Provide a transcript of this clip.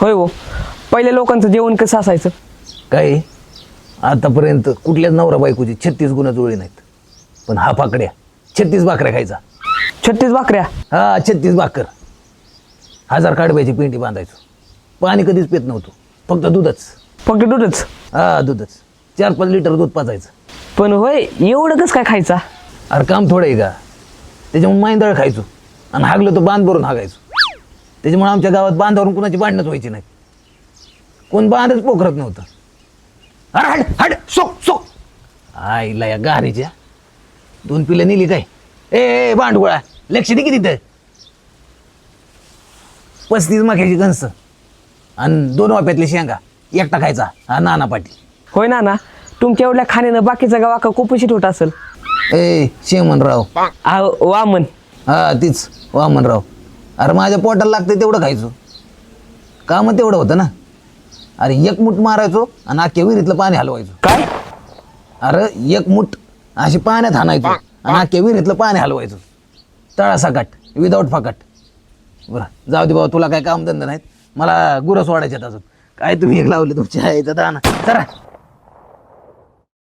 होय हो पहिल्या लोकांचं जेवण कसं असायचं? काय? आतापर्यंत कुठल्याच नवरा बायकोची छत्तीस गुन्हा जुळले नाहीत. पण हा पाकड्या छत्तीस भाकऱ्या खायचा. छत्तीस भाकऱ्या? हा छत्तीस भाकर. हजार काढवायची पेंटी बांधायचो. पाणी कधीच पित नव्हतो. फक्त दूधच. फक्त दूधच? हा दूधच. चार पाच लिटर दूध पाजायचं. पण होय एवढं कसं काय खायचा? अरे काम थोडं आहे का? त्याच्यामुळे मांदळ खायचो. आणि हागलं तर बांध भरून हागायचो. त्याच्यामुळे आमच्या गावात बांधावरून कुणाची भांडणच व्हायची नाही. कोण बांधच पोखरत नव्हतं. अरे हट हट सो सो आईला या गारीच्या. दोन पिलं नेली काय? ए ए भांडगोळा. लक्ष दे की तिथं. पस्तीस माख्याची कणस आणि दोन वाप्यातले शेंगा. एकटा खायचा हा नाना पाटील. होय ना ना तुमच्या एवढ्या खाण्यानं बाकीचा गावा का कुपोषित होत असेल. ए शेमनराव. आ, वामन. हा तीच वामनराव. अरे माझ्या पोटाला लागतं तेवढं खायचो. कामं तेवढं होतं ना? अरे एक मुठ मारायचो आणि अख्ख्या विहिरीतलं पाणी हलवायचो. काय? अरे एक मुठ अशी पाण्यात हाणायचो आणि अख्ख्या विहिरीतलं पाणी हलवायचो. तळासाकाट विदाऊट फाकाट. बरं जाऊ दे बाबा तुला काय कामधंदा नाहीत. मला गुरं सोडायच्यात अजून. काय तुम्ही एक लावले तुमच्या आईचा दाना चला.